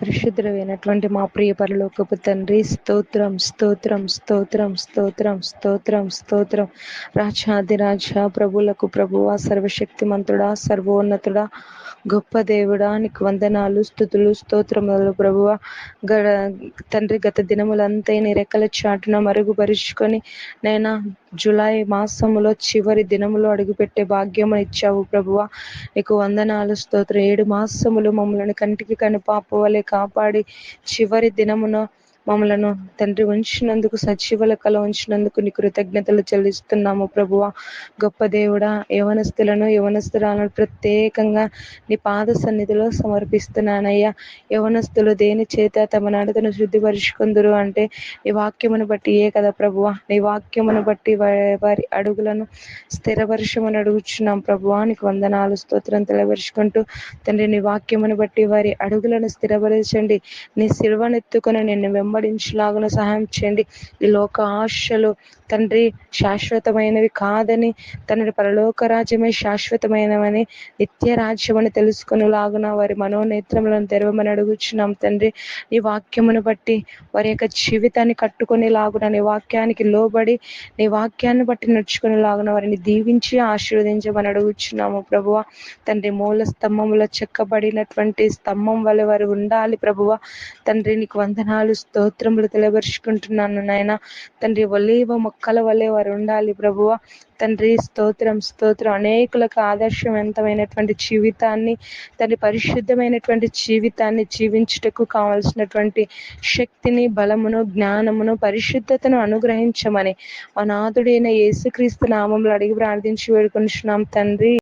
పరిశుద్ధుడైనటువంటి మా ప్రియ పరలోకపు తండ్రి స్తోత్రం స్తోత్రం స్తోత్రం స్తోత్రం స్తోత్రం స్తోత్రం. రాజాదిరాజ ప్రభులకు ప్రభువ సర్వశక్తిమంతుడా సర్వోన్నతుడా గొప్ప దేవుడా నీకు వందనాలు స్థుతులు స్తోత్రములు ప్రభువ. గడ తండ్రి గత దినములంతా నీ రెక్కల చాటున మరుగుపరుచుకొని నైనా జులై మాసములో చివరి దినములో అడుగుపెట్టే భాగ్యం ఇచ్చావు ప్రభువ. నీకు వందనాలు స్తోత్రం. ఏడు మాసములు మమ్మల్ని కంటికి కని కాపాడి చివరి దినమున మమ్మలను తండ్రి ఉంచినందుకు సజీవుల కల ఉంచినందుకు నీ కృతజ్ఞతలు చెల్లిస్తున్నాము ప్రభువ. గొప్ప దేవుడా యవనస్తులను యవనస్తురాలను ప్రత్యేకంగా నీ పాద సన్నిధిలో సమర్పిస్తున్నానయ్యా. యవనస్తులు దేని చేత తమ నడతను శుద్ధిపరుచుకుందరు అంటే నీ వాక్యమును బట్టి ఏ కదా ప్రభువ. నీ వాక్యమును బట్టి వారి అడుగులను స్థిరపరచమని అడుగుచున్నాం ప్రభువ. నీకు వందనాలు స్తోత్రం తెలవరుచుకుంటూ తండ్రి నీ వాక్యమును బట్టి వారి అడుగులను స్థిరపరచండి. నీ సిల్వనెత్తుకొని నిన్ను వెంబడించలాగున సహాయం చేయండి. ఈ లోక ఆశలు తండ్రి శాశ్వతమైనవి కాదని తండ్రి పరలోక రాజ్యమే శాశ్వతమైనవని నిత్య రాజ్యం అని తెలుసుకునేలాగున వారి మనోనేత్రములను తెరవమని అడుగుచున్నాం తండ్రి. నీ వాక్యమును బట్టి వారి యొక్క జీవితాన్ని కట్టుకునేలాగున నీ వాక్యానికి లోబడి నీ వాక్యాన్ని బట్టి నడుచుకునేలాగున వారిని దీవించి ఆశీర్వదించమని అడుగుచున్నాము ప్రభువ. తండ్రి మూల స్తంభములో చెక్కబడినటువంటి స్తంభం వల్ల వారు ఉండాలి ప్రభువ. తండ్రి నీకు వందనాలు స్తోత్రములు తెలియపరుచుకుంటున్నాను నాయన. తండ్రి ఒలీవ మొక్కల వల్లే వారు ఉండాలి ప్రభువ. తండ్రి స్తోత్రం స్తోత్రం. అనేకులకు ఆదర్శవంతమైనటువంటి జీవితాన్ని తండ్రి పరిశుద్ధమైనటువంటి జీవితాన్ని జీవించుటకు కావలసినటువంటి శక్తిని బలమును జ్ఞానమును పరిశుద్ధతను అనుగ్రహించమని మా నాథుడైన యేసుక్రీస్తు నామంలో అడిగి ప్రార్థించి వేడుకొనిచున్నాం తండ్రి.